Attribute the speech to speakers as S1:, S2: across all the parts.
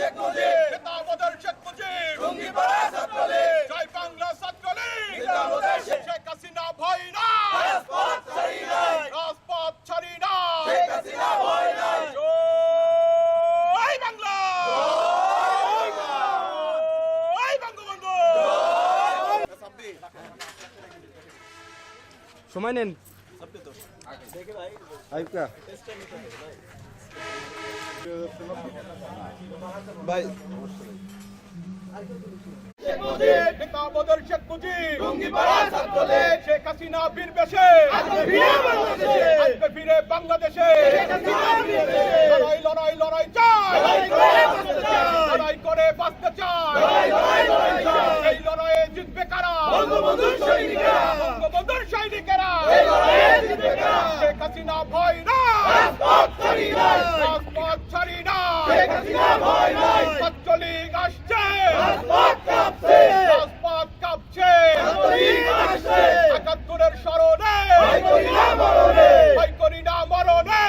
S1: আমাদের শেখ মুজিব। জয় বাংলা ছাত্রলীগ। শেখ হাসিনা ভয় না রাজপথ ছাড়ি না জয় বাংলা। জয় বঙ্গবন্ধু।
S2: সময় নেন। আইকা। ভাই।
S1: শেখ হাসিনা বীর বেশে। ফিরে বাংলাদেশে। লড়াই লড়াই লড়াই চাই লড়াই করে বাঁচতে চাই এই লড়াইয়ে জিতবে কারা বঙ্গবন্ধুর সৈনিকেরা শেখ হাসিনা ভয় না রাজপথ ছাড়ি না ছাত্রলীগ আসছে রাজপথ কাঁপছে একাত্তরের স্মরণে ভয় করি না মরণে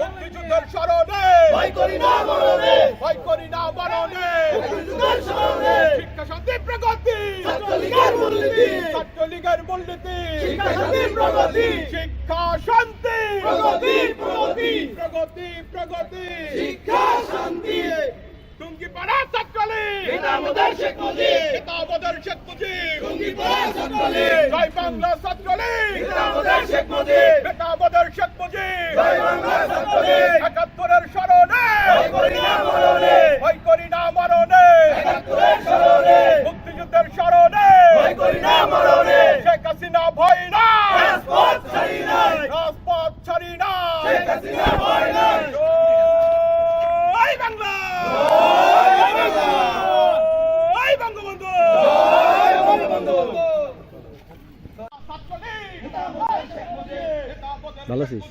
S1: মুক্তিযুদ্ধের স্মরণে ভয় করি না মরণে শিক্ষা শান্তি প্রগতি ছাত্রলীগের দুর্নীতি শিক্ষা শান্তি। প্রগতি প্রগতি। টুঙ্গিপাড়া ছাত্রলীগ। নেতা আমাদের শেখ মুজিব। জয় বাংলা ছাত্রলীগ।
S2: ভালো আছিস